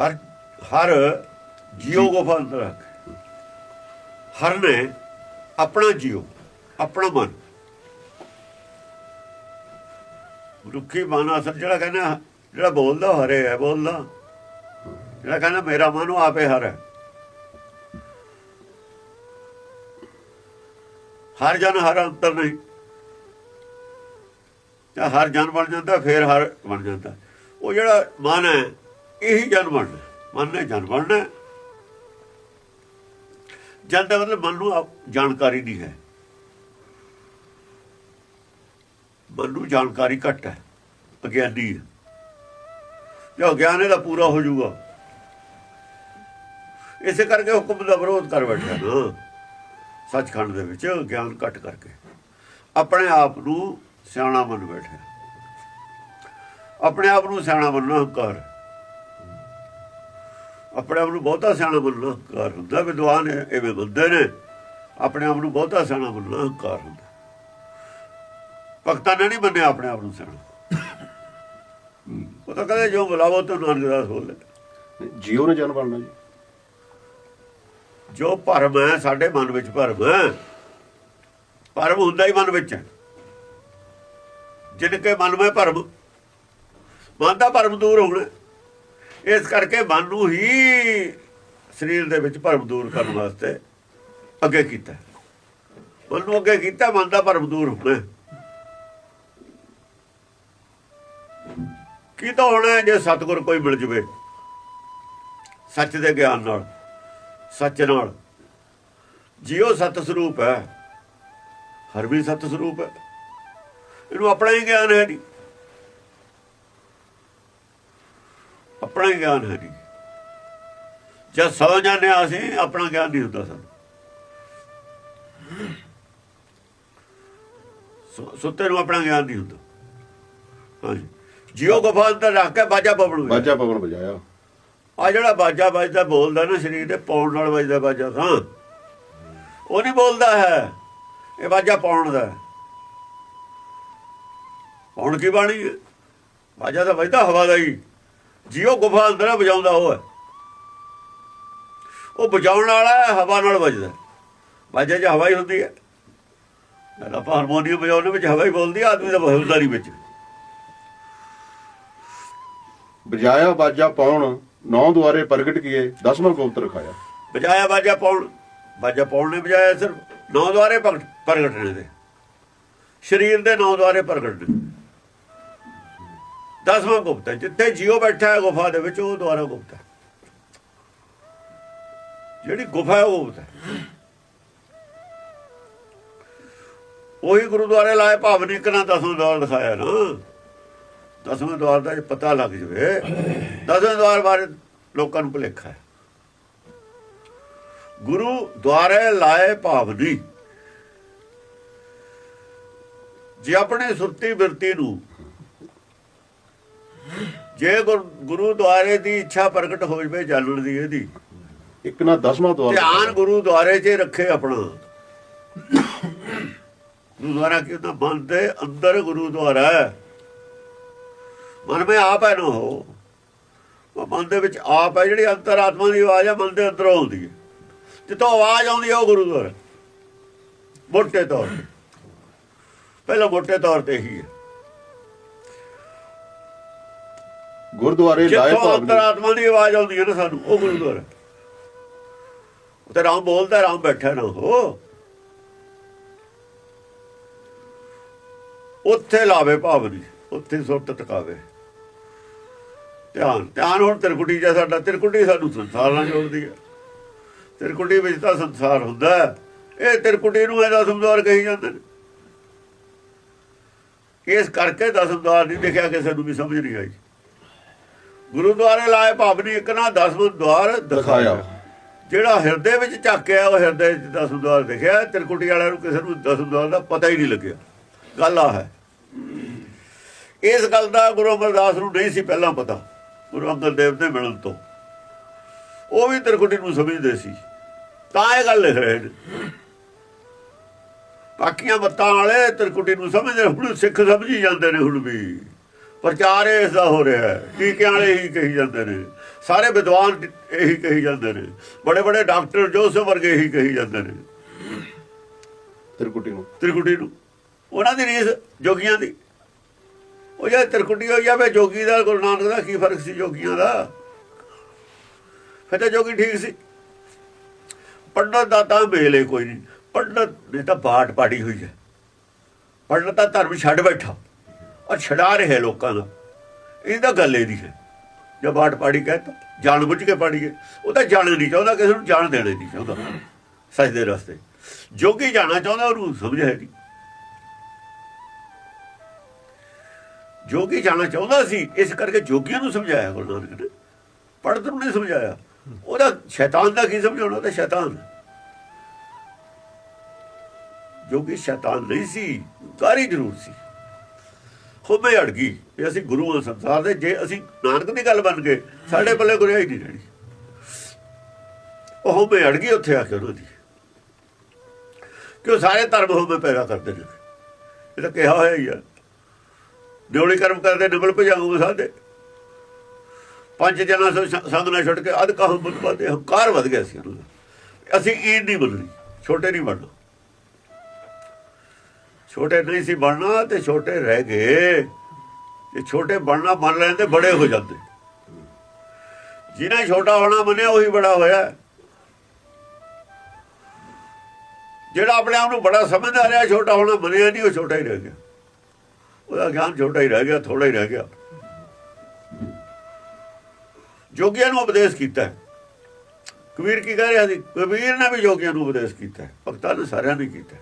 ਹਰ ਹਰ ਜੀਉ ਗੁਫਾ ਅੰਦਰ ਰੱਖ। ਹਰ ਨੇ ਆਪਣਾ ਜੀਉ ਆਪਣਾ ਮਨ। ਰੁੱਖੀ ਮਨ ਅਸਲ ਜਿਹੜਾ ਕਹਿੰਦਾ ਜਿਹੜਾ ਬੋਲਦਾ ਹਰੇ ਹੈ ਬੋਲਦਾ। ਜਿਹੜਾ ਕਹਿੰਦਾ ਮੇਰਾ ਮਨ ਉਹ ਆਪੇ ਹਰ ਹੈ। ਹਰ ਜਨ ਹਰ ਅੰਤਰ ਨਹੀਂ। ਜਾਂ ਹਰ ਜਨ ਬਣ ਜਾਂਦਾ ਫੇਰ ਹਰ ਬਣ ਜਾਂਦਾ। ਉਹ ਜਿਹੜਾ ਮਨ ਹੈ ਇਹੀ ਜਨ ਬਣਨਾ, ਮਨ ਨੇ ਜਨ ਬਣਨਾ। ਜਨ ਦਾ ਮਤਲਬ ਮਨ ਨੂੰ ਜਾਣਕਾਰੀ ਨਹੀਂ ਹੈ। ਮਨ ਨੂੰ ਜਾਣਕਾਰੀ ਘੱਟ ਹੈ, ਅਗਿਆਨੀ ਹੈ। ਜੋ ਗਿਆਨ ਇਹਦਾ ਪੂਰਾ ਹੋ ਜਾਊਗਾ, ਇਸੇ ਕਰਕੇ ਹੁਕਮ ਦਾ ਵਿਰੋਧ ਕਰ ਬੈਠਾ ਨਾ। ਸੱਚਖੰਡ ਦੇ ਵਿੱਚ ਗਿਆਨ ਘੱਟ ਕਰਕੇ। ਆਪਣੇ ਆਪ ਨੂੰ ਸਿਆਣਾ ਮੰਨ ਬੈਠਿਆ। ਆਪਣੇ ਆਪ ਨੂੰ ਸਿਆਣਾ ਮੰਨਣਾ ਹੰਕਾਰ ਆਪਣੇ ਆਪ ਨੂੰ ਬਹੁਤਾ ਸਿਆਣਾ ਮੰਨਣਾ ਹੰਕਾਰ ਹੁੰਦਾ ਵਿਦਵਾਨ ਐਵੇਂ ਬੰਦੇ ਨੇ ਆਪਣੇ ਆਪ ਨੂੰ ਬਹੁਤਾ ਸਿਆਣਾ ਮੰਨਣਾ ਹੰਕਾਰ ਹੁੰਦਾ। ਭਗਤਾਂ ਨੇ ਨਹੀਂ ਮੰਨਿਆ ਆਪਣੇ ਆਪ ਨੂੰ ਸਿਆਣਾ। ਉਹ ਤਾਂ ਕਹਿੰਦੇ ਜੋ ਬੁਲਾਵੋ ਤੇ ਨਾਨਕ ਦਾਸ ਬੋਲੇ ਜੀਓ ਨੇ ਜਨ ਬਣਨਾ ਜੀ। ਜੋ ਭਰਮ ਹੈ ਸਾਡੇ ਮਨ ਵਿੱਚ ਭਰਮ ਹੈ। ਭਰਮ ਹੁੰਦਾ ਹੀ ਮਨ ਵਿੱਚ। ਜਿਨ ਕੇ ਮਨ ਵਿੱਚ ਭਰਮ ਮਨ ਦਾ ਭਰਮ ਦੂਰ ਹੋਣਾ। ਇਸ ਕਰਕੇ ਮਨ ਨੂੰ ਹੀ ਸਰੀਰ ਦੇ ਵਿੱਚ ਭਰਮ ਦੂਰ ਕਰਨ ਵਾਸਤੇ ਅੱਗੇ ਕੀਤਾ। ਮਨ ਨੂੰ ਅੱਗੇ ਕੀਤਾ, ਮਨ ਦਾ ਭਰਮ ਦੂਰ ਹੋਣਾ। ਕੀ ਤਾਂ ਹੋਣਾ ਜੇ ਸਤਿਗੁਰ ਕੋਈ ਮਿਲ ਜਵੇ? ਸੱਚ ਦੇ ਗਿਆਨ ਨਾਲ, ਸੱਚ ਨਾਲ। ਜਿਉ ਸਤ ਸਰੂਪ ਹੈ, ਹਰ ਵੀ ਸਤ ਸਰੂਪ ਹੈ। ਇਹਨੂੰ ਆਪਣਾ ਹੀ ਗਿਆਨ ਹੈ ਨਹੀਂ। ਆਪਣਾ ਹੀ ਗਿਆਨ ਹੈ ਨਹੀਂ ਜਦ ਸੌ ਜਾਂਦੇ ਹਾਂ ਅਸੀਂ ਆਪਣਾ ਗਿਆਨ ਨਹੀਂ ਹੁੰਦਾ ਸਾਨੂੰ। ਸੁੱਤੇ ਨੂੰ ਆਪਣਾ ਗਿਆਨ ਨਹੀਂ ਹੁੰਦਾ। ਹਾਂਜੀ। ਜਿਉ ਗੁਫਾ ਅੰਦਰ ਰੱਖ ਕੇ ਬਾਜਾ ਪਵਣ ਬਾਜਾ ਪਵਨ ਵਜਾਇਆ। ਆ ਜਿਹੜਾ ਬਾਜਾ ਵੱਜਦਾ ਬੋਲਦਾ ਨਾ ਸਰੀਰ ਦੇ ਪਾਉਣ ਨਾਲ ਵੱਜਦਾ ਬਾਜਾ ਤਾਂ। ਉਹ ਨਹੀਂ ਬੋਲਦਾ ਹੈ। ਇਹ ਬਾਜਾ ਪਾਉਣ ਦਾ ਹੈ। ਪਾਉਣ ਕੀ ਬਾਣੀ ਹੈ? ਬਾਜਾ ਤਾਂ ਵੱਜਦਾ ਹਵਾ ਦਾ ਹੀ। ਜਿਉ ਗੁਫਾ ਅੰਦਰ ਵਜਾਉਂਦਾ ਉਹ ਹੈ। ਉਹ ਵਜਾਉਣ ਵਾਲਾ ਹਵਾ ਨਾਲ ਵੱਜਦਾ ਬਾਜਾ 'ਚ ਹਵਾ ਹੀ ਹੁੰਦੀ ਹੈ। ਨਾ ਹਾਰਮੋਨੀਅਮ ਵਜਾਉਣ ਵਿੱਚ ਹਵਾ ਹੀ ਬੋਲਦੀ ਆਦਮੀ ਦਾ ਨਹੀਂ ਵਿੱਚ। ਵਜਾਇਆ ਬਾਜਾ ਪਾਉਣ ਨੌ ਦੁਆਰੇ ਪ੍ਰਗਟ ਕੀਏ ਦਸਵਾਂ ਗੋਪਤ ਰਖਾਇਆ ਬਜਾਇਆ ਬਾਜਾ ਪਾਉਣ ਬਾਜਾ ਪਾਉਣ ਨੇ ਬਜਾਇਆ ਸਿਰਫ ਨੌ ਦੁਆਰੇ ਪ੍ਰਗਟ ਪ੍ਰਗਟਣੇ ਦੇ ਸਰੀਰ ਦੇ ਨੌ ਦੁਆਰੇ ਪ੍ਰਗਟ ਨੇ ਦਸਵਾਂ ਗੁਪਤ ਹੈ। ਜਿੱਥੇ ਜੀਓ ਬੈਠਾ ਹੈ, ਗੁਫਾ ਦੇ ਵਿੱਚ, ਉਹ ਦੁਆਰਾ ਗੁਪਤ ਹੈ। ਜਿਹੜੀ ਗੁਫਾ ਹੈ, ਉਹ ਗੁਪਤ ਹੈ। ਉਹੀ ਗੁਰਦੁਆਰੇ ਲਾਏ ਭਾਵਨੀ ਕਨਾ ਦਸਵਾਂ ਦੁਆਰ ਦਿਖਾਇਆ ਨਾ। ਦਸਵੇਂ ਦੁਆਰ ਦਾ ਪਤਾ ਲੱਗ ਜਵੇ, ਦਸਵੇਂ ਦੁਆਰ ਬਾਰੇ ਲੋਕਾਂ ਨੂੰ ਭੁਲੇਖਾ ਹੈ। ਗੁਰੂ ਦੁਆਰੇ ਲਾਏ ਭਾਵਨੀ ਜੇ ਆਪਣੇ ਸੁਰਤੀ ਬਿਰਤੀ ਨੂੰ ਜੇ ਗੁਰ- ਦੁਆਰੇ ਦੀ ਇੱਛਾ ਪ੍ਰਗਟ ਹੋ ਜਵੇ ਜਾਣਨ ਦੀ ਇਹਦੀ। ਇੱਕ ਨਾ ਦਸਵਾਂ ਦੁਆਰ ਧਿਆਨ ਗੁਰੂ ਦੁਆਰੇ 'ਚ ਰੱਖੇ ਆਪਣਾ। ਗੁਰਦੁਆਰਾ ਕਿਉਂ ਨਾ ਮਨ ਦੇ ਅੰਦਰ ਗੁਰੂ ਦੁਆਰਾ ਹੈ। ਮਨ ਵਿੱਚ ਆਪ ਹੈ ਨਾ ਹੋ ਉਹ ਮਨ ਦੇ ਵਿੱਚ ਆਪ ਹੈ ਜਿਹੜੀ ਅੰਤਰਾਤਮਾ ਦੀ ਆਵਾਜ਼ ਹੈ ਮਨ ਦੇ ਅੰਦਰੋਂ ਆਉਂਦੀ ਹੈ। ਜਿੱਥੋਂ ਆਵਾਜ਼ ਆਉਂਦੀ ਹੈ ਉਹ ਗੁਰੂ ਦੁਆਰਾ। ਮੋਟੇ ਤੌਰ ਤੇ। ਪਹਿਲਾਂ ਮੋਟੇ ਤੌਰ ਤੇ ਹੀ ਹੈ। ਗੁਰਦੁਆਰੇ ਲਾਏ ਜਿੱਥੋਂ ਭਾਵਨੀ ਅੰਤਰਾਤਮਾ ਦੀ ਆਵਾਜ਼ ਆਉਂਦੀ ਹੈ ਨਾ ਸਾਨੂੰ ਉਹ ਗੁਰੂ ਦੁਆਰਾ ਉੱਥੇ ਰਾਮ ਬੋਲਦਾ ਰਾਮ ਬੈਠਾ ਨਾ ਹੋ। ਉੱਥੇ ਲਾਵੇ ਭਾਵਨੀ ਉੱਥੇ ਸੁਰਤ ਟਿਕਾਵੇ। ਧਿਆਨ ਧਿਆਨ ਹੁਣ ਤਿਰਕੁਟੀ ਜਿਹਾ ਸਾਡਾ ਤਿਰਕੁਟੀ ਸਾਨੂੰ ਸੰਸਾਰ ਨਾਲ ਜੋੜਦੀ ਹੈ। ਤਿਰਕੁਟੀ ਵਿੱਚ ਤਾਂ ਸੰਸਾਰ ਹੁੰਦਾ। ਇਹ ਤਿਰਕੁਟੀ ਨੂੰ ਇਹਦਾ ਸਮਝੌਰ ਕਹੀ ਜਾਂਦੇ ਨੇ। ਇਸ ਕਰਕੇ ਦਸਮਦਾਰ ਨਹੀਂ ਦੇਖਿਆ ਕਿਸੇ ਨੂੰ ਵੀ ਸਮਝ ਨਹੀਂ ਆਈ। ਗੁਰਦੁਆਰੇ ਲਾਏ ਭਾਵਨੀ ਇੱਕ ਨਾ ਦਸਵੇਂ ਦਵਾਰ ਦਿਖਾਇਆ। ਜਿਹੜਾ ਹਿਰਦੇ ਵਿੱਚ ਝਾਕਿਆ ਉਹ ਹਿਰਦੇ ਵਿੱਚ ਦਸਮ ਦਵਾਰ ਦਿਖਿਆ। ਤਿਰਕੁਟੀ ਵਾਲਿਆਂ ਨੂੰ ਕਿਸੇ ਨੂੰ ਦਸਮ ਦਵਾਰ ਦਾ ਪਤਾ ਹੀ ਨਹੀਂ ਲੱਗਿਆ। ਗੱਲ ਆ ਹੈ। ਇਸ ਗੱਲ ਦਾ ਗੁਰੂ ਅਮਰਦਾਸ ਨੂੰ ਨਹੀਂ ਸੀ ਪਹਿਲਾਂ ਪਤਾ ਗੁਰੂ ਅੰਗਦ ਦੇਵ ਦੇ ਮਿਲਣ ਤੋਂ। ਉਹ ਵੀ ਤਿਰਕੁਟੀ ਨੂੰ ਸਮਝਦੇ ਸੀ। ਤਾਂ ਇਹ ਗੱਲ ਲਿਖ ਰਹੇ ਨੇ। ਬਾਕੀਆਂ ਮੱਤਾਂ ਵਾਲੇ ਤਿਰਕੁਟੀ ਨੂੰ ਸਮਝਦੇ ਹੁਣ ਸਿੱਖ ਸਮਝੀ ਜਾਂਦੇ ਨੇ ਹੁਣ ਵੀ। ਪ੍ਰਚਾਰ ਇਸ ਦਾ ਹੋ ਰਿਹਾ ਹੈ। ਟੀਕਿਆਂ ਵਾਲੇ ਹੀ ਕਹੀ ਜਾਂਦੇ ਨੇ। ਸਾਰੇ ਵਿਦਵਾਨ ਇਹੀ ਕਹੀ ਜਾਂਦੇ ਨੇ। ਬੜੇ ਬੜੇ ਡਾਕਟਰ ਜੋਸਫ ਵਰਗੇ ਇਹੀ ਕਹੀ ਜਾਂਦੇ ਨੇ। ਤਿਰਕੁਟੀ ਨੂੰ। ਤ੍ਰਿਕੁਟੀ ਨੂੰ। ਉਹਨਾਂ ਦੀ ਰੀਸ ਜੋਗੀਆਂ ਦੀ। ਉਹ ਜੇ ਤ੍ਰਿਕੁਟੀ ਹੋ ਜਾਵੇ ਜੋਗੀ ਦਾ ਗੁਰੂ ਨਾਨਕ ਦਾ ਕੀ ਫ਼ਰਕ ਸੀ ਜੋਗੀਆਂ ਦਾ? ਫਿਰ ਤਾਂ ਜੋਗੀ ਠੀਕ ਸੀ। ਪੰਡਤ ਦਾ ਤਾਂ ਮੇਲੇ ਕੋਈ ਨਹੀਂ। ਪੰਡਤ ਨੇ ਤਾਂ ਬਾਟ ਪਾੜੀ ਹੋਈ ਹੈ। ਪੰਡਤ ਤਾਂ ਧਰਮ ਛੱਡ ਬੈਠਾ। ਔਰ ਛਡਾ ਰਿਹਾ ਲੋਕਾਂ ਦਾ। ਇਹਦਾ ਤਾਂ ਗੱਲ ਇਹਦੀ ਹੈ। ਜੇ ਬਾਟ ਪਾੜੀ ਕਹਤਾ ਜਾਣ ਬੁੱਝ ਕੇ ਪਾੜੀਏ ਉਹ ਤਾਂ ਜਾਣ ਨਹੀਂ ਚਾਹੁੰਦਾ, ਕਿਸੇ ਨੂੰ ਜਾਣ ਦੇਣਾ ਨਹੀਂ ਚਾਹੁੰਦਾ। ਸੱਚ ਦੇ ਰਸਤੇ। ਜੋਗੀ ਜਾਣਾ ਚਾਹੁੰਦਾ, ਉਹਨੂੰ ਸਮਝ ਹੈ ਨਹੀਂ ਜੋਗੀ ਜਾਣਾ ਚਾਹੁੰਦਾ ਸੀ, ਇਸ ਕਰਕੇ ਜੋਗੀਆਂ ਨੂੰ ਸਮਝਾਇਆ, ਗੁਰੂ ਨਾਨਕ ਨੇ। ਪੰਡਤ ਨੂੰ ਨਹੀਂ ਸਮਝਾਇਆ। ਉਹਦਾ ਸ਼ੈਤਾਨ ਦਾ ਕੀ ਸਮਝਾਉਣਾ? ਉਹਦਾ ਸ਼ੈਤਾਨ ਜੋਗੀ ਸ਼ੈਤਾਨ ਨਹੀਂ ਸੀ ਕਾਰੀ ਜ਼ਰੂਰ ਸੀ? ਹੋਵੇ ਅੜ ਗਈ ਵੀ ਅਸੀਂ ਗੁਰੂ ਹਾਂ ਸੰਸਾਰ ਦੇ ਜੇ ਅਸੀਂ ਨਾਨਕ ਦੀ ਗੱਲ ਬਣ ਗਏ ਸਾਡੇ ਪੱਲੇ ਗੁਰਿਆਈ ਨਹੀਂ ਰਹਿਣੀ। ਉਹ ਹੋਵੇ ਅੜ ਗਈ ਉੱਥੇ ਆ ਕੇ ਉਹਨਾਂ ਦੀ। ਕਿਉਂ ਸਾਰੇ ਧਰਮ ਹੋਵੇ ਪੈਦਾ ਕਰਦੇ ਨੇ। ਇਹ ਤਾਂ ਕਿਹਾ ਹੋਇਆ ਹੀ ਆ। ਦਿਉੜੀ ਕਰਮ ਕਰਦੇ ਨਿਬਲ ਭਜਾਉਂਗੇ ਸਾਦੇ ਪੰਜ ਜਨਾਂ ਸੰਗ ਨਾਲ ਛੁੱਟ ਕੇ ਅਧ ਕਾਹੂ ਬੁੱਧ ਪਾਤੇ ਹੰਕਾਰ ਵਧ ਗਿਆ ਸੀ ਉਹਨਾਂ ਅਸੀਂ ਈਦ ਨਹੀਂ ਬੋਲਣੀ ਛੋਟੇ ਨਹੀਂ ਬਣਨਾ ਛੋਟੇ ਨਹੀਂ ਸੀ ਬਣਨਾ ਤੇ ਛੋਟੇ ਰਹਿ ਗਏ। ਜੇ ਛੋਟੇ ਬਣਨਾ ਮੰਨ ਲੈਂਦੇ, ਬੜੇ ਹੋ ਜਾਂਦੇ। ਜਿਹਨੇ ਛੋਟਾ ਹੋਣਾ ਮੰਨਿਆ, ਉਹੀ ਬੜਾ ਹੋਇਆ। ਜਿਹੜਾ ਆਪਣੇ ਆਪ ਨੂੰ ਬੜਾ ਸਮਝਦਾ ਰਿਹਾ, ਛੋਟਾ ਹੋਣਾ ਮੰਨਿਆ ਨਹੀਂ, ਉਹ ਛੋਟਾ ਹੀ ਰਹਿ ਗਿਆ। ਉਹਦਾ ਗਿਆਨ ਛੋਟਾ ਹੀ ਰਹਿ ਗਿਆ ਥੋੜਾ ਹੀ ਰਹਿ ਗਿਆ। ਜੋਗੀਆਂ ਨੂੰ ਉਪਦੇਸ਼ ਕੀਤਾ ਕਬੀਰ ਕੀ ਕਹਿ ਰਿਹਾ ਸੀ? ਕਬੀਰ ਨੇ ਵੀ ਜੋਗੀਆਂ ਨੂੰ ਉਪਦੇਸ਼ ਕੀਤਾ ਭਗਤਾਂ ਨੇ ਸਾਰਿਆਂ ਨੇ ਕੀਤਾ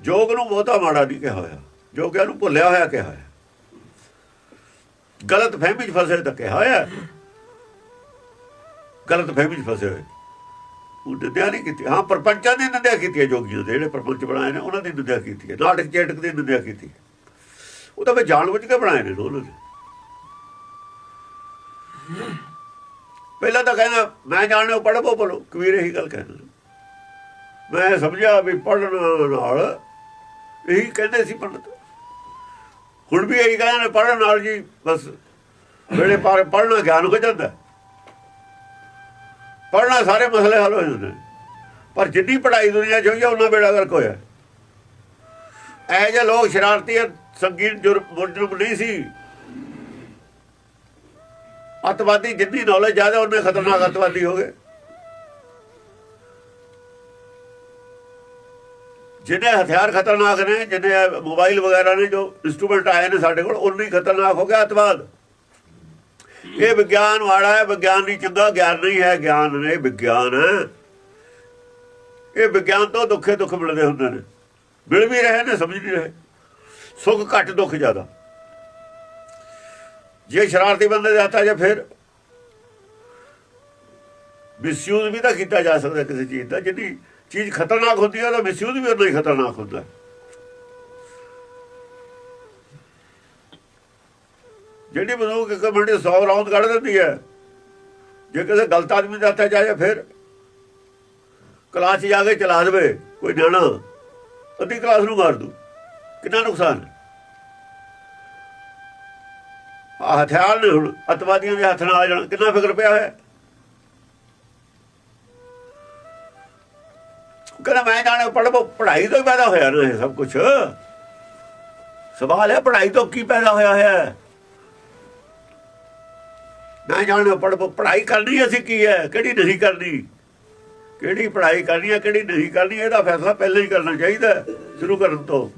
ਜੋਗ ਨੂੰ ਬਹੁਤਾ ਮਾੜਾ ਨਹੀਂ ਕਿਹਾ ਹੋਇਆ। ਜੋਗਿਆਂ ਨੂੰ ਭੁੱਲਿਆ ਹੋਇਆ ਕਿਹਾ ਹੋਇਆ। ਗਲਤ ਫਹਿਮੀ 'ਚ ਫਸੇ ਤਾਂ ਕਿਹਾ ਹੋਇਆ। ਗਲਤ ਫਹਿਮੀ 'ਚ ਫਸੇ ਹੋਏ। ਉਹ ਨਿੰਦਿਆ ਨਹੀਂ ਕੀਤੀ। ਹਾਂ, ਪਰਪੰਚਾਂ ਦੀ ਨਿੰਦਿਆ ਕੀਤੀ ਹੈ ਜੋਗੀਆਂ ਦੇ। ਜਿਹੜੇ ਪਰਪੰਚ ਬਣਾਏ ਨੇ, ਉਹਨਾਂ ਦੀ ਨਿੰਦਿਆ ਕੀਤੀ ਹੈ। ਨਾਟਕ ਚੇਟਕ ਦੀ ਨਿੰਦਿਆ ਕੀਤੀ ਉਹ ਤਾਂ ਵੇ ਜਾਣ ਬੁੱਝ ਕੇ ਬਣਾਏ ਨੇ ਉਹਨਾਂ ਨੇ ਪਹਿਲਾਂ ਤਾਂ ਕਹਿੰਦਾ, ਮੈਂ ਜਾਣਦਾ ਪੜ੍ਹੋ ਬੋਲੋ ਕਬੀਰ ਇਹੀ ਗੱਲ ਕਹਿੰਦਾ। ਮੈਂ ਸਮਝਿਆ ਵੀ ਪੜਨ ਨਾਲ ਇਹੀ ਕਹਿੰਦੇ ਸੀ ਪੰਡਤ। ਹੁਣ ਵੀ ਇਹੀ ਕਹਿੰਦੇ ਨੇ ਪੜਨ ਨਾਲ ਜੀ, ਬਸ ਵੇਲੇ ਪਰ ਪੜਨਾ ਗਿਆਨ ਹੋ ਜਾਂਦਾ। ਪੜਨਾ ਸਾਰੇ ਮਸਲੇ ਹੱਲ ਹੋ ਜਾਂਦੇ ਨੇ। ਪਰ ਜਿੰਨੀ ਪੜ੍ਹਾਈ ਦੁਨੀਆ 'ਚ ਹੋਈ ਆ, ਉਹਨਾਂ ਬੇੜਾ ਗਰਕ ਹੋਇਆ ਇਹ ਜਿਹੇ ਲੋਕ ਸ਼ਰਾਰਤੀ ਸੰਗੀਤ ਜੁਰਮ, ਮੁਜਰਮ ਨਹੀਂ ਸੀ। ਅਤਵਾਦੀ ਜਿੰਨੀ ਨੌਲੇਜ ਜ਼ਿਆਦਾ ਉਹਨੇ ਖਤਰਨਾਕ ਅਤਵਾਦੀ ਹੋ ਗਏ। ਜਿਹਨੇ ਹਥਿਆਰ ਖਤਰਨਾਕ ਨੇ ਜਿਹਨੇ ਮੋਬਾਈਲ ਵਗੈਰਾ ਨੇ ਜੋ ਇਨਸਟਰੂਮੈਂਟ ਆਏ ਨੇ ਸਾਡੇ ਕੋਲ ਉਨੀ ਖਤਰਨਾਕ ਹੋ ਗਿਆ ਅਤਵਾਦ। ਇਹ ਵਿਗਿਆਨ ਵਾਲਾ ਹੈ, ਵਿਗਿਆਨ ਨਹੀਂ ਚੰਗਾ, ਗਿਆਨ ਨਹੀਂ ਹੈ, ਗਿਆਨ ਨੇ ਵਿਗਿਆਨ ਇਹ ਵਿਗਿਆਨ ਤੋਂ ਦੁੱਖੇ ਦੁੱਖ ਮਿਲਦੇ ਹੁੰਦੇ ਨੇ। ਮਿਲ ਵੀ ਰਹੇ ਨੇ, ਸਮਝ ਨਹੀਂ ਰਹੇ। ਸੁੱਖ ਘੱਟ, ਦੁੱਖ ਜ਼ਿਆਦਾ। ਜੇ ਸ਼ਰਾਰਤੀ ਬੰਦੇ ਦੇ ਹੱਥਾਂ 'ਚ ਫਿਰ ਮਿਸਯੂਜ਼ ਵੀ ਤਾਂ ਕੀਤਾ ਜਾ ਸਕਦਾ ਕਿਸੇ ਚੀਜ਼ ਦਾ ਜਿਹੜੀ ਚੀਜ਼ ਖਤਰਨਾਕ ਹੁੰਦੀ ਹੈ ਤਾਂ ਮਿਸਯੂਜ਼ ਵੀ ਉਨਾ ਹੀ ਖਤਰਨਾਕ ਹੁੰਦਾ ਜਿਹੜੀ ਬੰਦੂਕ ਇੱਕ ਮਿੰਟ 100 ਰਾਉਂਡ ਕੱਢ ਦਿੰਦੀ ਹੈ, ਜੇ ਕਿਸੇ ਗਲਤ ਆਦਮੀ ਦੇ ਹੱਥ 'ਚ ਆ ਜਾਏ ਫਿਰ ਕਲਾਸ 'ਚ ਜਾ ਕੇ ਚਲਾ ਦੇਵੇ, ਕੋਈ ਨਿਆਣਾ, ਅੱਧੀ ਕਲਾਸ ਨੂੰ ਮਾਰ ਦੂ, ਕਿੰਨਾ ਨੁਕਸਾਨ ਹੈ? ਆ ਹਥਿਆਰ ਨੇ ਹੁਣ, ਅਤਵਾਦੀਆਂ ਦੇ ਹੱਥ ਨਾਲ ਆ ਜਾਣਾ, ਕਿੰਨਾ ਫਿਕਰ ਪਿਆ ਹੋਇਆ ਕਹਿੰਦਾ ਮੈਂ ਜਾਣੇ ਪੜ੍ਹੋ ਪੜ੍ਹਾਈ ਤੋਂ ਹੀ ਪੈਦਾ ਹੋਇਆ ਨਾ ਇਹ ਸਭ ਕੁਝ ਸਵਾਲ ਹੈ, ਪੜ੍ਹਾਈ ਤੋਂ ਕੀ ਪੈਦਾ ਹੋਇਆ ਹੈ? ਮੈਂ ਜਾਣੇ ਪੜ੍ਹੋ ਪੜ੍ਹਾਈ ਕਰਨੀ ਅਸੀਂ ਕੀ ਹੈ? ਕਿਹੜੀ ਨਹੀਂ ਕਰਨੀ? ਕਿਹੜੀ ਪੜ੍ਹਾਈ ਕਰਨੀ ਹੈ, ਕਿਹੜੀ ਨਹੀਂ ਕਰਨੀ, ਇਹਦਾ ਫੈਸਲਾ ਪਹਿਲਾਂ ਹੀ ਕਰਨਾ ਚਾਹੀਦਾ ਸ਼ੁਰੂ ਕਰਨ ਤੋਂ।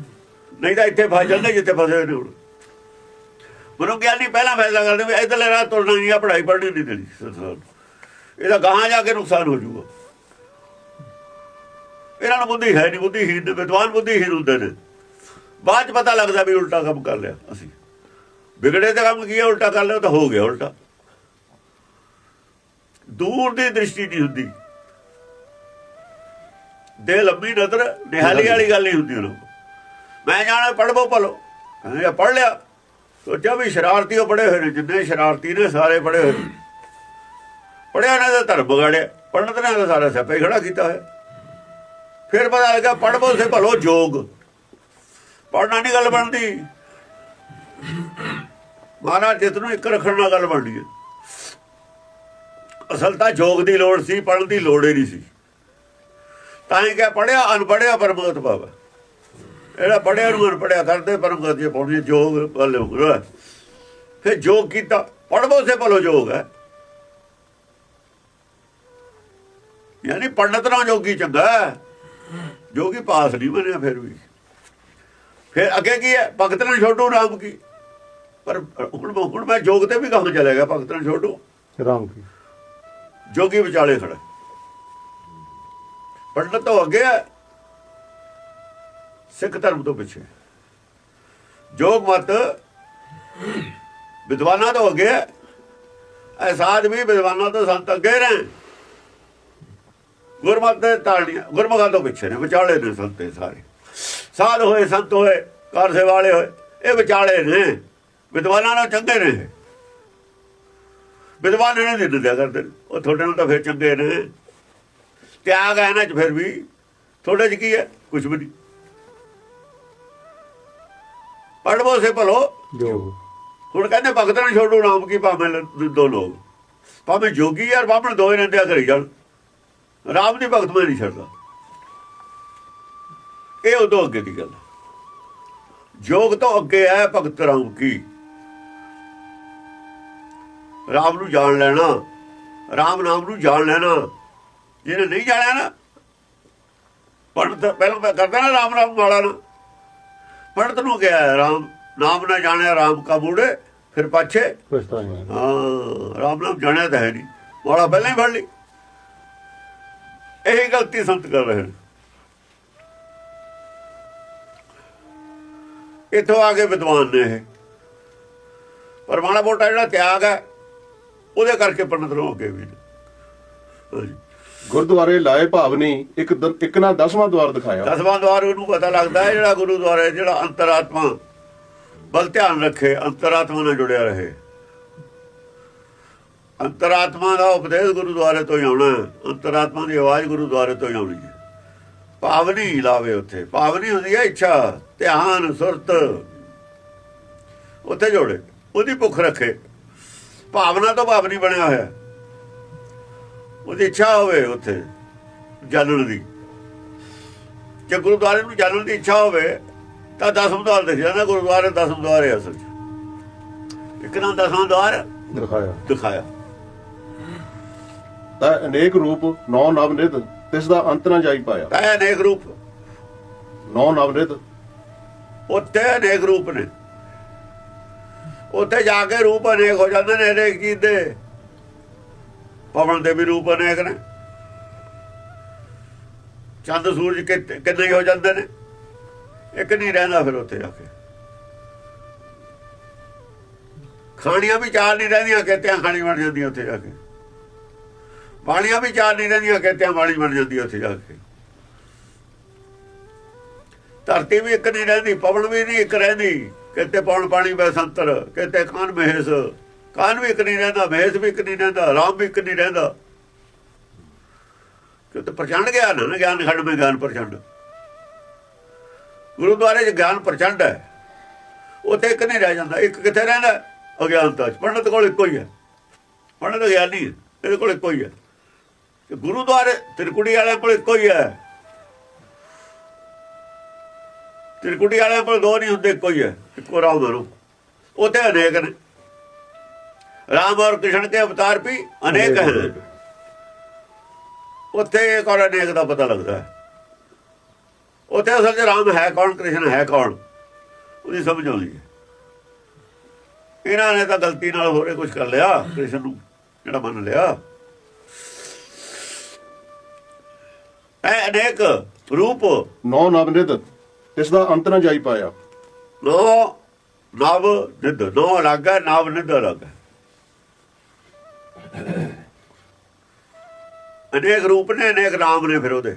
ਨਹੀਂ ਤਾਂ ਇੱਥੇ ਫਸ ਜਾਂਦੇ ਜਿੱਥੇ ਫਸੇ ਹੋਏ ਨੇ ਹੁਣ। ਮਨੁ ਗਿਆਨੀ ਪਹਿਲਾਂ ਫੈਸਲਾ ਕਰਦੇ ਵੀ ਇਧਰਲੇ ਰਾਹ ਤੁਰਨਾ ਨਹੀਂ ਆ, ਪੜ੍ਹਾਈ ਪੜ੍ਹਨੀ ਨਹੀਂ ਦੇਣੀ। ਇਹਦਾ ਗਾਹਾਂ ਜਾ ਕੇ ਨੁਕਸਾਨ ਹੋ ਜਾਊਗਾ। ਇਹਨਾਂ ਨੂੰ ਬੁੱਧੀ ਹੈ ਨਹੀਂ ਬੁੱਧੀਹੀਨ ਨੇ ਵਿਦਵਾਨ ਬੁੱਧੀਹੀਨ ਹੁੰਦੇ ਨੇ। ਬਾਅਦ ਚ ਪਤਾ ਲੱਗਦਾ ਵੀ ਉਲਟਾ ਕੰਮ ਕਰ ਲਿਆ ਅਸੀਂ। ਵਿਗੜੇ ਤੇ ਕੰਮ ਕੀਆ ਉਲਟਾ ਕਰ ਲਿਆ ਤਾਂ ਹੋ ਗਿਆ ਉਲਟਾ। ਦੂਰ ਦੀ ਦ੍ਰਿਸ਼ਟੀ ਨਹੀਂ ਹੁੰਦੀ। ਦੇ ਲੰਮੀ ਨਜ਼ਰ, ਨਿਹਾਲੀ ਵਾਲੀ ਗੱਲ ਨਹੀਂ ਹੁੰਦੀ ਉਹਨੂੰ। ਮੈਂ ਜਾਣਾ, ਪੜ੍ਹਵੋ ਭਲੋ। ਕਹਿੰਦੇ ਪੜ੍ਹ ਲਿਆ। ਸੋਚਿਆ ਵੀ ਸ਼ਰਾਰਤੀ ਉਹ ਪੜੇ ਹੋਏ ਨੇ, ਜਿੰਨੇ ਸ਼ਰਾਰਤੀ ਨੇ ਸਾਰੇ ਪੜੇ ਹੋਏ ਨੇ। ਪੜਿਆ ਨਾ ਦਾ ਧਰਮ ਵਿਗਾੜਿਆ ਪੜਨ ਤੇ ਨਾ ਸਾਰਾ ਸਿਆਪਾ ਖੜਾ ਕੀਤਾ ਹੋਇਆ। ਫਿਰ ਪਤਾ ਲੱਗਾ ਪੜ੍ਹਵੋ ਸੇ ਭਲੋ ਜੋਗ। ਪੜਨਾ ਨਹੀਂ ਗੱਲ ਬਣਦੀ। ਮਹਾਰਾਜ ਜਿਤ ਨੂੰ ਇੱਕ ਰੱਖਣ ਨਾਲ ਗੱਲ ਬਣਦੀ ਹੈ। ਅਸਲ ਤਾਂ ਜੋਗ ਦੀ ਲੋੜ ਸੀ ਪੜਨ ਦੀ ਲੋੜ ਹੀ ਨਹੀਂ ਸੀ। ਤਾਂ ਹੀ ਕਿਹਾ ਪੜਿਆ ਅਨਪੜਿਆ ਪਰਮਗਤ ਪਾਵੇ ਇਹਦਾ ਪੜਿਆ ਨੂੰ ਅਨਪੜਿਆ ਕਰਦੇ ਪਰਮਗਤ ਜੇ ਪੜਨੀ ਜੋਗ ਵੱਲ ਫਿਰ ਜੋਗ ਕੀਤਾ ਪੜਵੋ ਸੇ ਭਲੋ ਜੋਗ ਹੈ। ਯਾਨੀ ਪੰਡਤ ਨਾਲ ਜੋਗੀ ਚੰਗਾ ਜੋਗੀ ਪਾਸ ਨਹੀਂ ਬਣਿਆ ਫਿਰ ਵੀ। ਫਿਰ ਅੱਗੇ ਕੀ ਹੈ? ਭਗਤ ਨਾਲ ਛੋਟੂ ਰਾਮ ਕੀ? ਪਰ ਹੁਣ ਹੁਣ ਮੈਂ ਜੋਗ ਤੇ ਵੀ ਕੰਮ ਚਲੇਗਾ ਭਗਤ ਨਾਲ ਛੋਟੂ। ਰਾਮ ਕੀ? ਜੋਗੀ ਵਿਚਾਲੇ ਖੜਾ। ਪੰਡਤ ਤੋਂ ਅੱਗੇ ਹੈ। ਸਿੱਖ ਧਰਮ ਤੋਂ ਪਿੱਛੇ। ਜੋਗ ਮਤ ਵਿਦਵਾਨਾਂ ਤੋਂ ਅੱਗੇ ਹੈ। ਐਸਾਦ ਵੀ ਵਿਦਵਾਨਾਂ ਤੋਂ ਸੰਤ ਅੱਗੇ ਰਹੇ ਗੁਰਮਤ ਦੇ ਤਾੜੀਆਂ ਗੁਰਮੁਖਾਂ ਤੋਂ ਪਿੱਛੇ ਨੇ ਵਿਚਾਲੇ ਨੇ ਸੰਤ ਸਾਰੇ। ਸਾਧ ਹੋਏ ਸੰਤ ਹੋਏ ਕਾਰਸੇ ਵਾਲੇ ਹੋਏ ਇਹ ਵਿਚਾਲੇ ਨੇ ਵਿਦਵਾਨਾਂ ਨਾਲ ਚੰਗੇ ਨੇ। ਵਿਦਵਾਨ ਇਹਨਾਂ ਦੀ ਨਿੰਦਿਆ ਕਰਦੇ ਨੇ ਉਹ ਤੁਹਾਡੇ ਨਾਲ ਤਾਂ ਫਿਰ ਚੰਗੇ ਨੇ। ਤਿਆਗ ਹੈ ਇਹਨਾਂ ਚ ਫਿਰ ਵੀ ਤੁਹਾਡੇ ਚ ਕੀ ਹੈ? ਕੁਝ ਵੀ ਨਹੀਂ। ਪੜਵੋ ਸੇ ਭਲੋ। ਜੋ। ਹੁਣ ਕਹਿੰਦੇ ਭਗਤ ਨਾਲ ਛੋੜੂ ਨਾਮ ਕੀ ਭਾਵੇਂ ਦੋ ਲੋਕ। ਭਾਵੇਂ ਜੋਗੀ ਯਾਰ ਬਾਹਮਣ ਦੋਏ ਨਿੰਦਿਆ ਕਰੀ ਜਾਣ। ਰਾਮ ਦੀ ਭਗਤ ਮੈਂ ਨਹੀਂ ਛੱਡਦਾ। ਇਹ ਉਦੋਂ ਅੱਗੇ ਦੀ ਗੱਲ। ਜੋਗ ਤੋਂ ਅੱਗੇ ਹੈ ਭਗਤ ਰਾਮ ਕੀ? ਰਾਮ ਨੂੰ ਜਾਣ ਲੈਣਾ ਰਾਮ ਨਾਮ ਨੂੰ ਜਾਣ ਲੈਣਾ ਜਿਹਨੇ ਨਹੀਂ ਜਾਣਿਆ ਨਾ ਪੰਡਤ ਪਹਿਲਾਂ ਮੈਂ ਕਰਦਾ ਨਾ ਰਾਮ ਰਾਮ ਵਾਲਾ ਨਾ। ਪੰਡਤ ਨੂੰ ਕਿਹਾ ਰਾਮ ਨਾਮ ਨਾ ਜਾਣਿਆ ਰਾਮ ਕਾ ਮੂੜੇ ਫਿਰ ਪਾਛੇ। ਹਾਂ ਰਾਮ ਨਾਮ ਜਾਣਿਆ ਤਾਂ ਹੈ ਨਹੀਂ। ਵਾਲਾ ਪਹਿਲਾਂ ਹੀ ਫੜ ਲਈ। ਇਹੀ ਗਲਤੀ ਸੰਤ ਕਰ ਰਹੇ ਨੇ। ਇੱਥੋਂ ਆ ਕੇ ਵਿਦਵਾਨ ਨੇ ਇਹ। ਪਰ ਮਾੜਾ ਮੋਟਾ ਜਿਹੜਾ ਤਿਆਗ ਹੈ ਉਹਦੇ ਕਰਕੇ ਪੰਡਤ ਨੂੰ ਅੱਗੇ ਵੀ। ਗੁਰਦੁਆਰੇ ਲਾਏ ਭਾਵਨੀ ਇੱਕ ਦ- ਇੱਕ ਨਾਲ ਦਸਵਾਂ ਦਵਾਰ ਦਿਖਾਇਆ। ਦਸਵਾਂ ਦਵਾਰ ਉਹਨੂੰ ਪਤਾ ਲੱਗਦਾ ਹੈ ਜਿਹੜਾ ਗੁਰੂ ਦੁਆਰਾ ਹੈ ਜਿਹੜਾ ਅੰਤਰਾਤਮਾ। ਬਲ ਧਿਆਨ ਰੱਖੇ ਅੰਤਰਾਤਮਾ ਨਾਲ ਜੁੜਿਆ ਰਹੇ। ਅੰਤਰਾਤਮਾ ਦਾ ਉਪਦੇਸ਼ ਗੁਰੂ ਦੁਆਰੇ ਤੋਂ ਹੀ ਆਉਣਾ। ਅੰਤਰਾਤਮਾ ਦੀ ਆਵਾਜ਼ ਗੁਰੂ ਦੁਆਰੇ ਤੋਂ ਹੀ ਆਉਣੀ ਹੈ। ਭਾਵਨੀ ਲਾਵੇ ਉੱਥੇ। ਭਾਵਨੀ ਹੁੰਦੀ ਹੈ ਇੱਛਾ ਧਿਆਨ ਸੁਰਤ। ਉੱਥੇ ਜੋੜੇ। ਉਹਦੀ ਭੁੱਖ ਰੱਖੇ। ਭਾਵਨਾ ਤੋਂ ਭਾਵਨੀ ਬਣਿਆ ਹੋਇਆ। ਉਹਦੀ ਇੱਛਾ ਹੋਵੇ ਉੱਥੇ ਜਾਣਨ ਦੀ। ਜੇ ਗੁਰਦੁਆਰੇ ਨੂੰ ਜਾਣਨ ਦੀ ਇੱਛਾ ਹੋਵੇ ਤਾਂ ਦਸਮ ਦਵਾਰ ਦਿਖ ਜਾਂਦਾ। ਗੁਰਦੁਆਰੇ ਦਸਮ ਦਵਾਰ ਹੈ ਅਸਲ ਇੱਕ ਨਾ ਦਸਵਾਂ ਦਵਾਰ ਦਿਖਾਇਆ। ਦਿਖਾਇਆ। ਤਾਂ ਅਨੇਕ ਰੂਪ ਨੌ ਨਵਨਿਤ ਤਿਸ ਦਾ ਅੰਤ ਨਾ ਜਾਈ ਪਾਇਆ। ਤਾਂ ਅਨੇਕ ਰੂਪ। ਨੌ ਨਵਨਿਤ ਉੱਥੇ ਅਨੇਕ ਰੂਪ ਨੇ। ਉੱਥੇ ਜਾ ਕੇ ਰੂਪ ਅਨੇਕ ਹੋ ਜਾਂਦੇ ਨੇ ਹਰੇਕ ਚੀਜ਼ ਦੇ। ਪਵਨ ਦੇ ਵੀ ਰੂਪ ਅਨੇਕ ਨੇ। ਚੰਦ ਸੂਰਜ ਕਿੰਨੇ ਹੀ ਜਾਂਦੇ ਨੇ। ਇੱਕ ਨਹੀਂ ਰਹਿੰਦਾ ਫਿਰ ਉੱਥੇ ਜਾ ਕੇ। ਖਾਣੀਆਂ ਵੀ ਚਾਰ ਨਹੀਂ ਰਹਿੰਦੀਆਂ ਕਿਤਿਆਂ ਖਾਣੀ ਬਣ ਜਾਂਦੀ ਉੱਥੇ ਜਾ ਕੇ। ਬਾਣੀਆਂ ਵੀ ਚਾਰ ਨਹੀਂ ਰਹਿੰਦੀਆਂ ਕਿਤਿਆਂ ਬਾਣੀ ਬਣ ਜਾਂਦੀ ਉੱਥੇ ਜਾ ਕੇ। ਧਰਤੀ ਵੀ ਇੱਕ ਨਹੀਂ ਰਹਿੰਦੀ, ਪਵਨ ਵੀ ਨਹੀਂ ਇੱਕ ਰਹਿੰਦੀ। ਕਿਤੇ ਪਵਨ ਪਾਣੀ ਬੈਸੰਤਰ ਕਿਤੇ ਖਾਨ ਮਹੇਸ਼। ਖਾਨ ਵੀ ਇੱਕ ਨਹੀਂ ਰਹਿੰਦਾ, ਮਹੇਸ਼ ਵੀ ਇੱਕ ਨਹੀਂ ਰਹਿੰਦਾ, ਰਾਮ ਵੀ ਇੱਕ ਨਹੀਂ ਰਹਿੰਦਾ। ਕਿਤੇ ਪ੍ਰਚੰਡ ਗਿਆਨ ਹੈ ਨਾ, ਗਿਆਨ ਖੰਡ ਮੇ ਗਿਆਨ ਪ੍ਰਚੰਡ। ਗੁਰਦੁਆਰੇ 'ਚ ਗਿਆਨ ਪ੍ਰਚੰਡ ਹੈ। ਉੱਥੇ ਇੱਕ ਨਹੀਂ ਰਹਿ ਜਾਂਦਾ, ਇੱਕ ਕਿੱਥੇ ਰਹਿੰਦਾ? ਅਗਿਆਨਤਾ 'ਚ। ਪੰਡਤ ਕੋਲ ਇੱਕੋ ਹੀ ਹੈ। ਪੰਡਤ ਗਿਆਨੀ ਹੈ ਇਹਦੇ ਕੋਲ ਇੱਕੋ ਹੀ ਹੈ। ਤੇ ਗੁਰਦੁਆਰੇ ਤਿਰਕੁੜੀ ਵਾਲਿਆਂ ਕੋਲ ਇੱਕੋ ਹੀ ਹੈ। ਤਿਰਕੁਟੀ ਵਾਲਿਆਂ ਕੋਲ ਦੋ ਨਹੀਂ ਹੁੰਦੇ ਇੱਕੋ ਹੀ ਹੈ। ਇੱਕੋ ਰਾਮ ਹੈ ਉਥੇ ਅਨੇਕ ਨੇ। ਰਾਮ ਔਰ ਕ੍ਰਿਸ਼ਨ ਕੇ ਅਵਤਾਰ ਵੀ ਅਨੇਕ ਹਨ ਉੱਥੇ ਇੱਕ ਔਰ ਅਨੇਕ ਦਾ ਪਤਾ ਲੱਗਦਾ ਹੈ? ਉੱਥੇ ਅਸਲ 'ਚ ਰਾਮ ਹੈ ਕੌਣ ਕ੍ਰਿਸ਼ਨ ਹੈ ਕੌਣ? ਉਹਦੀ ਸਮਝ ਆਉਂਦੀ ਹੈ। ਇਹਨਾਂ ਨੇ ਤਾਂ ਗਲਤੀ ਨਾਲ ਹੋਰੇ ਕੁਝ ਕਰ ਲਿਆ ਕ੍ਰਿਸ਼ਨ ਨੂੰ ਜਿਹੜਾ ਮੰਨ ਲਿਆ। ਇਹ ਅਨੇਕ ਰੂਪ। ਨੌ ਨਵਨਿਤ ਤਿਸ ਦਾ ਅੰਤ ਨਾ ਜਾਈ ਪਾਇਆ। ਨੋ ਨਵ ਨਿਧ ਨੋ ਅਲੱਗ ਹੈ ਨਵ ਨਿਧ ਅਲੱਗ ਹੈ। ਅਨੇਕ ਰੂਪ ਨੇ ਅਨੇਕ ਨਾਮ ਨੇ ਫਿਰ ਉਹਦੇ।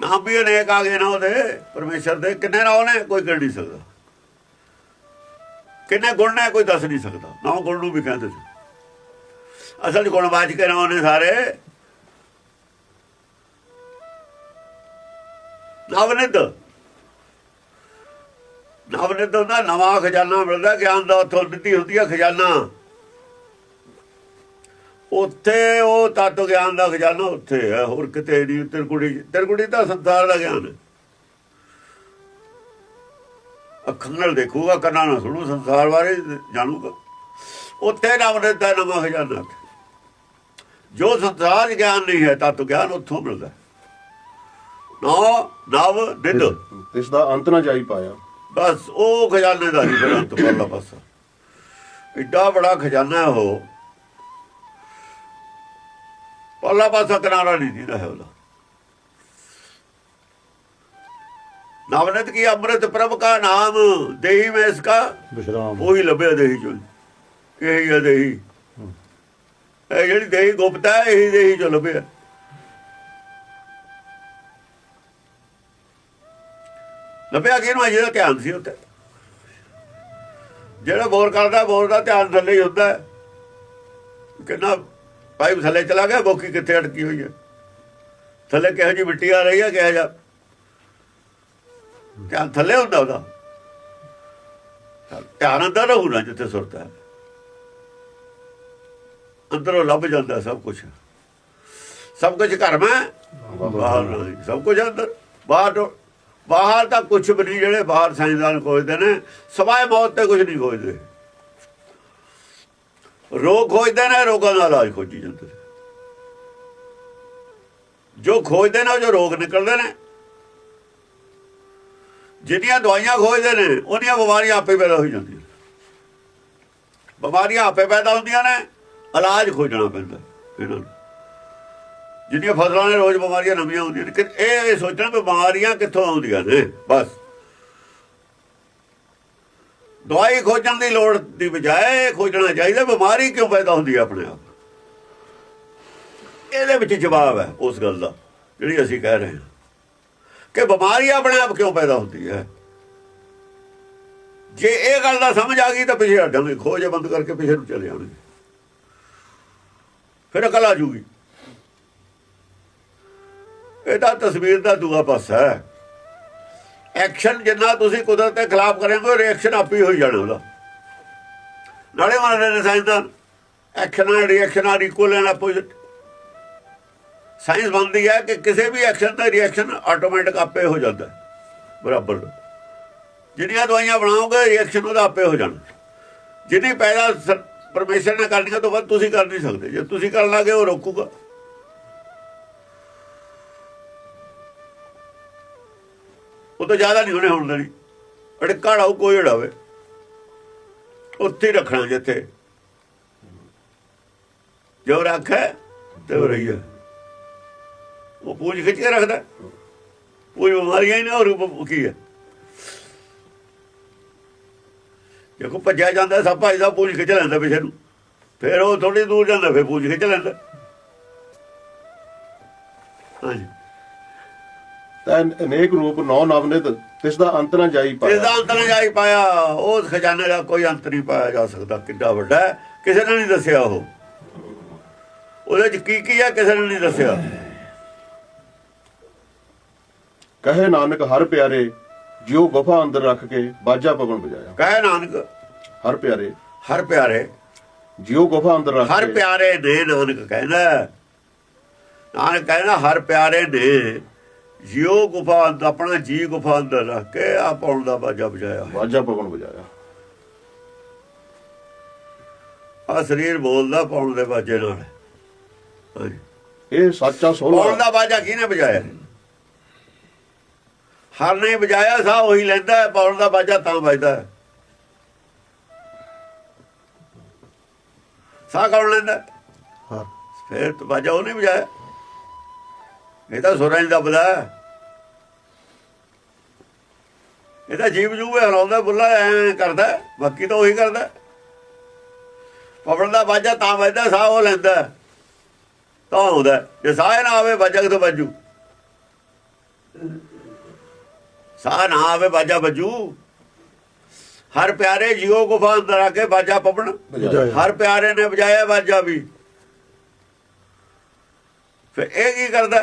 ਨਾਮ ਵੀ ਅਨੇਕ ਆ ਗਏ ਨਾ ਉਹਦੇ ਪਰਮੇਸ਼ਰ ਦੇ। ਕਿੰਨੇ ਨਾਮ ਨੇ? ਕੋਈ ਕਹਿ ਨਹੀਂ ਸਕਦਾ। ਕਿੰਨੇ ਗੁਣ ਨੇ? ਕੋਈ ਦੱਸ ਨਹੀਂ ਸਕਦਾ। ਨਾਮ ਗੁਣ ਨੂੰ ਵੀ ਕਹਿੰਦੇ ਸੀ ਅਸਲ 'ਚ ਗੁਣਵਾਚ ਕੇ ਨਾਮ ਨੇ ਸਾਰੇ। ਨਵਨਿਧ ਨਵਨਿਤ ਹੁੰਦਾ ਨਵਾਂ ਖਜ਼ਾਨਾ ਮਿਲਦਾ, ਗਿਆਨ ਦਾ ਉੱਥੋਂ ਦਿੱਤੀ ਹੁੰਦੀ ਹੈ ਖਜ਼ਾਨਾ। ਉੱਥੇ ਉਹ ਤਤ ਗਿਆਨ ਦਾ ਖਜ਼ਾਨਾ ਉੱਥੇ ਹੈ, ਹੋਰ ਕਿਤੇ ਨਹੀਂ ਤਿਰਕੁੜੀ ਤਿਰਕੁੜੀ ਤਾਂ ਸੰਸਾਰ ਦਾ ਗਿਆਨ ਹੈ। ਅੱਖਾਂ ਨਾਲ ਦੇਖੂਗਾ, ਕੰਨਾਂ ਨਾਲ ਸੁਣੂ, ਸੰਸਾਰ ਬਾਰੇ ਜਾਣੂਗਾ। ਉੱਥੇ ਨਵਨਿਤ ਦਾ ਨਵਾਂ ਖਜ਼ਾਨਾ। ਜੋ ਸੰਸਾਰ ਗਿਆਨ ਨਹੀਂ ਹੈ ਤਤ ਗਿਆਨ ਉੱਥੋਂ ਮਿਲਦਾ ਨੌ ਨਵ ਨਿਧ। ਇਸ ਦਾ ਅੰਤ ਨਾ ਜਾਈ ਪਾਇਆ। ਬਸ ਉਹ ਖਜ਼ਾਨੇ ਦਾ ਹੀ ਫਿਰ ਅੰਤ ਪਰਲਾ ਪਾਸਾ। ਏਡਾ ਬੜਾ ਖਜ਼ਾਨਾ ਹੈ ਪਰਲਾ ਪਾਸਾ ਕਿਨਾਰਾ ਨਹੀਂ ਦੀਦਾ ਹੈ ਉਹਦਾ। ਨਵਨਤ ਕੀ ਅੰਮ੍ਰਿਤ ਪ੍ਰਭ ਕਾ ਨਾਮ ਦੇਹੀ ਮੈਂ ਇਸਕਾ ਵਿਸ਼ਰਾਮ। ਉਹੀ ਲੱਭਿਆ ਦੇਹੀ ਚੋਂ। ਇਹੀ ਹੈ ਦੇਹੀ। ਇਹ ਜਿਹੜੀ ਦੇਹੀ ਗੁਪਤਾ ਹੈ, ਇਹੀ ਦੇਹੀ ਚ ਲੱਭਿਆ ਲੱਭਿਆ ਕਿਹਨੂੰ ਹੈ? ਧਿਆਨ ਸੀ ਉੱਤੇ ਜਿਹੜਾ ਬੋਰ ਕਰਦਾ, ਬੋਰ ਦਾ ਧਿਆਨ ਥੱਲੇ ਹੀ ਹੁੰਦਾ ਹੈ। ਕਿੰਨਾ ਪਾਈਪ ਥੱਲੇ ਚਲਾ ਗਿਆ, ਬੋਕੀ ਕਿੱਥੇ ਅਟਕੀ ਹੋਈ ਹੈ। ਥੱਲੇ ਕਿਹੋ ਜੀ ਮਿੱਟੀ ਆ ਰਹੀ ਹੈ, ਕਿਹਾ ਜਿਹਾ? ਧਿਆਨ ਥੱਲੇ ਹੁੰਦਾ ਉਹਦਾ। ਧਿਆਨ ਅੰਦਰ ਰਹੂਣਾ ਜਿੱਥੇ ਸੁਰਤਾ ਹੈ। ਅੰਦਰੋਂ ਲੱਭ ਜਾਂਦਾ ਸਭ ਕੁਝ ਸਭ ਕੁਝ ਘਰ ਮੈਂ, ਬਾਹਰ ਨਹੀਂ ਸਭ ਕੁਝ ਅੰਦਰ। ਬਾਹਰ ਤੋਂ- ਬਾਹਰ ਤਾਂ ਕੁਝ ਵੀ ਨਹੀਂ, ਜਿਹੜੇ ਬਾਹਰ ਸਾਇੰਸਦਾਨ ਖੋਜਦੇ ਨੇ ਸਵਾਏ ਮੌਤ ਤੇ ਕੁਝ ਨਹੀਂ ਖੋਜਦੇ। ਰੋਗ ਖੋਜਦੇ ਨੇ, ਰੋਗਾਂ ਦਾ ਇਲਾਜ ਖੋਜੀ ਜਾਂਦੇ ਜੋ ਖੋਜਦੇ ਨੇ, ਉਹ ਜੋ ਰੋਗ ਨਿਕਲਦੇ ਨੇ। ਜਿਹੜੀਆਂ ਦਵਾਈਆਂ ਖੋਜਦੇ ਨੇ ਉਹਦੀਆਂ ਬਿਮਾਰੀਆਂ ਆਪੇ ਪੈਦਾ ਹੋ ਜਾਂਦੀਆਂ ਬਿਮਾਰੀਆਂ ਆਪੇ ਪੈਦਾ ਹੁੰਦੀਆਂ ਨੇ। ਇਲਾਜ ਖੋਜਣਾ ਪੈਂਦਾ ਇਹਨਾਂ ਨੂੰ। ਜਿਹੜੀਆਂ ਫਸਲਾਂ ਨੇ ਰੋਜ਼ ਬਿਮਾਰੀਆਂ ਨਵੀਆਂ ਹੁੰਦੀਆਂ ਨੇ, ਕਿ ਇਹ ਸੋਚਣਾ ਵੀ ਬਿਮਾਰੀਆਂ ਕਿੱਥੋਂ ਆਉਂਦੀਆਂ ਨੇ, ਬਸ। ਦਵਾਈ ਖੋਜਣ ਦੀ ਲੋੜ ਦੀ ਬਜਾਏ ਇਹ ਖੋਜਣਾ ਚਾਹੀਦਾ, ਬਿਮਾਰੀ ਕਿਉਂ ਪੈਦਾ ਹੁੰਦੀ ਹੈ ਆਪਣੇ ਆਪ? ਇਹਦੇ ਵਿੱਚ ਜਵਾਬ ਹੈ ਉਸ ਗੱਲ ਦਾ, ਜਿਹੜੀ ਅਸੀਂ ਕਹਿ ਰਹੇ ਹਾਂ। ਕਿ ਬਿਮਾਰੀ ਆਪਣੇ ਆਪ ਕਿਉਂ ਪੈਦਾ ਹੁੰਦੀ ਹੈ? ਜੇ ਇਹ ਗੱਲ ਦਾ ਸਮਝ ਆ ਗਈ ਤਾਂ ਪਿੱਛੇ ਹਟਾਂਗੇ ਖੋਜ ਬੰਦ ਕਰਕੇ ਪਿੱਛੇ ਨੂੰ ਚਲੇ ਜਾਣਗੇ ਫਿਰ ਅਕਲ ਆ ਜੂਗੀ। ਇਹ ਤਾਂ ਤਸਵੀਰ ਦਾ ਦੂਆ ਪਾਸਾ ਹੈ। ਐਕਸ਼ਨ ਜਿੰਨਾ ਤੁਸੀਂ ਕੁਦਰਤ ਦੇ ਖਿਲਾਫ ਕਰੋਗੇ ਰਿਐਕਸ਼ਨ ਆਪੇ ਹੋ ਜਾਣਾ ਉਹਦਾ। ਨਾਲੇ ਮੰਨਦੇ ਨੇ ਸਾਇੰਸਦਾਨ action and reaction are equal and opposite science ਮੰਨਦੀ ਹੈ ਕਿ ਕਿਸੇ ਵੀ ਐਕਸ਼ਨ ਦਾ ਰਿਐਕਸ਼ਨ ਆਟੋਮੈਟਿਕ ਆਪੇ ਹੋ ਜਾਂਦਾ। ਹੈ, ਬਰਾਬਰ। ਜਿਹੜੀਆਂ ਦਵਾਈਆਂ ਬਣਾਓਗੇ ਰਿਐਕਸ਼ਨ ਉਹਦਾ ਆਪੇ ਹੋ ਜਾਣਾ। ਜਿਹਦੀ ਪੈਦਾ ਪਰਮੇਸ਼ਰ ਨੇ ਕਰਨੀਆਂ ਤੋਂ ਵੱਧ ਤੁਸੀਂ ਕਰ ਨਹੀਂ ਸਕਦੇ। ਜੇ ਤੁਸੀਂ ਕਰਨ ਲੱਗੇ ਉਹ ਰੋਕੂਗਾ। ਉਹ ਤਾਂ ਜ਼ਿਆਦਾ ਨਹੀਂ ਹੋਣੇ ਹੁਣ ਦੇਣੀ। ਅੜਕਾ ਕੋਈ ਅੜਾਵੇ। ਉੱਥੇ ਰੱਖਣਾ ਜਿੱਥੇ। ਜੋ ਰੱਖੇ, ਤੇ ਉਹ ਰਹੀ ਹੈ ਉਹ ਪੂੰਝ ਖਿੱਚ ਕੇ ਰੱਖਦਾ। ਕੋਈ ਬਿਮਾਰੀਆਂ ਹੀ ਨਹੀਂ ਹੋਰ ਉਹ ਕੀ ਹੈ ਕੋ ਭੱਜਿਆ ਜਾਂਦਾ ਸਭ ਭਾਈ ਦਾ ਪੂੰਝ ਖਿੱਚ ਲੈਂਦਾ ਪਿਛੇ ਨੂੰ। ਫਿਰ ਉਹ ਥੋੜੀ ਦੂਰ ਜਾਂਦਾ ਫਿਰ ਪੂੰਝ ਖਿੱਚ ਲੈਂਦਾ। ਹਾਂਜੀ। ਤਾਂ ਅਨੇਕ ਰੂਪ ਨੌ ਨਵਨਿਤ ਤਿਸ ਦਾ ਅੰਤ ਨਾ ਜਾਈ ਪਾਇਆ। ਦਾ ਅੰਤ ਨਹੀਂ ਜਾਈ ਪਾਇਆ ਉਸ ਖਜ਼ਾਨੇ ਦਾ ਕੋਈ ਅੰਤ ਨਹੀਂ ਪਾਇਆ ਜਾ ਸਕਦਾ ਕਿੱਡਾ ਵੱਡਾ ਕਿਸੇ ਨੇ ਨਹੀਂ ਦੱਸਿਆ ਉਹ। ਉਹਦੇ ਚ ਕੀ ਕੀ ਹੈ ਕਿਸੇ ਨੇ ਨਹੀਂ ਦੱਸਿਆ। ਕਹੇ ਨਾਨਕ ਹਰ ਪਿਆਰੇ ਜਿਉ ਗੁਫਾ ਅੰਦਰ ਰੱਖ ਕੇ ਬਾਜਾ ਪਵਨ ਵਜਾਇਆ ਕਹੇ ਨਾਨਕ ਹਰ ਪਿਆਰੇ। ਹਰ ਪਿਆਰੇ। ਜਿਉ ਗੁਫਾ ਅੰਦਰ ਰੱਖ ਹਰ ਪਿਆਰੇ ਨੇ ਨਾਨਕ ਕਹਿੰਦਾ ਨਾਨਕ ਕਹਿੰਦਾ ਹਰ ਪਿਆਰੇ ਨੇ ਜਿਉ ਗੁਫਾ ਆਪਣਾ ਜੀ ਗੁਫਾ ਅੰਦਰ ਰੱਖ ਕੇ ਆ ਪਾਉਣ ਦਾ ਬਾਜਾ ਵਜਾਇਆ ਬਾਜਾ ਪਵਨ ਵਜਾਇਆ ਆ ਸਰੀਰ ਬੋਲਦਾ ਪਾਉਣ ਦੇ ਬਾਜੇ ਨਾਲ? ਇਹ ਸੱਚਾ ਪਾਉਣ ਸੋਹਣਾ ਦਾ ਬਾਜਾ ਕਿਹਨੇ ਵਜਾਇਆ ਹਰ ਨੇ ਵਜਾਇਆ ਸਾ ਉਹੀ ਲੈਂਦਾ ਹੈ, ਪਾਉਣ ਦਾ ਬਾਜਾ ਤਾਂ ਵੱਜਦਾ ਹੈ। ਸਾਹ ਕੌਣ ਲੈਂਦਾ ਹੈ? ਫਿਰ ਤਾਂ ਬਾਜਾ ਉਹਨੇ ਵਜਾਇਆ ਇਹ ਤਾਂ ਸੁਰਾਂ ਦੱਬਦਾ ਹੈ। ਇਹ ਤਾਂ ਜੀਵ ਜੂਵੇ ਹਲਾਉਂਦਾ ਬੁੱਲਾ ਐ ਕਰਦਾ ਬਾਕੀ ਤਾਂ ਉਹੀ ਕਰਦਾ। ਪਵਨ ਦਾ ਬਾਜਾ ਤਾਂ ਵੱਜਦਾ ਸਾਹ ਉਹ ਲੈਂਦਾ। ਤਾਂ ਆਉਂਦਾ ਹੈ। ਜੇ ਸਾਹ ਨਾ ਆਵੇ ਬਾਜਾ ਕਿਤੋਂ ਵੱਜੂ ਸਾਹ ਨਾ ਆਵੇ ਬਾਜਾ ਵੱਜੂ। ਹਰ ਪਿਆਰੇ ਜੀਓ ਗੁਫਾ ਅੰਦਰ ਆ ਕੇ ਬਾਜਾ ਵਜਾਇਆ ਹਰ ਪਿਆਰੇ ਨੇ ਵਜਾਇਆ ਬਾਜਾ ਵੀ। ਫਿਰ ਇਹ ਕੀ ਕਰਦਾ?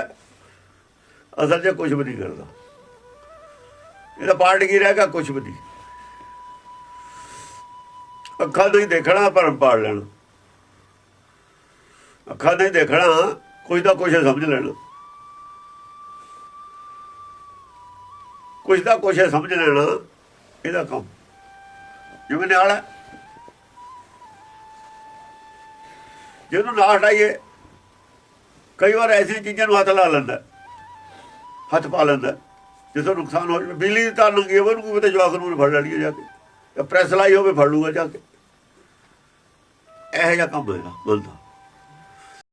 ਅਸਲ 'ਚ ਕੁਝ ਵੀ ਨਹੀਂ ਕਰਦਾ। ਇਹਦਾ ਪਾਰਟ ਕੀ ਰਹੇਗਾ ਕੁਝ ਵੀ ਨਹੀਂ। ਅੱਖਾਂ ਨਹੀਂ ਦੇਖਣਾ ਭਰਮ ਪਾੜ ਲੈਣਾ। ਅੱਖਾਂ ਨਹੀਂ ਦੇਖਣਾ ਕੁਝ ਤਾਂ ਕੁਝ ਸਮਝ ਲੈਣਾ। ਕੁਝ ਤਾਂ ਕੁਝ ਸਮਝ ਲੈਣਾ। ਇਹਦਾ ਕੰਮ। ਜਿਵੇਂ ਨਾਲ ਹੈ। ਜਿਹਨੂੰ ਨਾ ਹਟਾਈਏ, ਕਈ ਵਾਰ ਐਸੀ ਚੀਜ਼ਾਂ ਨੂੰ ਹੱਥ ਲਾ ਲੈਂਦਾ ਹੱਥ ਪਾ ਲੈਂਦਾ ਜਿੱਥੋਂ ਨੁਕਸਾਨ ਹੋ ਜਾਵੇ, ਬਿਜਲੀ ਦੀ ਤਾਰ ਲੰਗੀ ਹੋਵੇ, ਉਹਨੂੰ ਕੋਈ ਜਵਾਕ ਨੂੰ ਫੜ ਲੈਣੀ ਹੈ ਜਾ ਕੇ। ਜਾਂ ਪ੍ਰੈਸ ਲਾਈ ਹੋਵੇ, ਫੜ ਲੂਗਾ ਜਾ ਕੇ। ਇਹੋ ਜਿਹਾ ਕੰਮ ਹੋਏਗਾ ਬੰਦਾ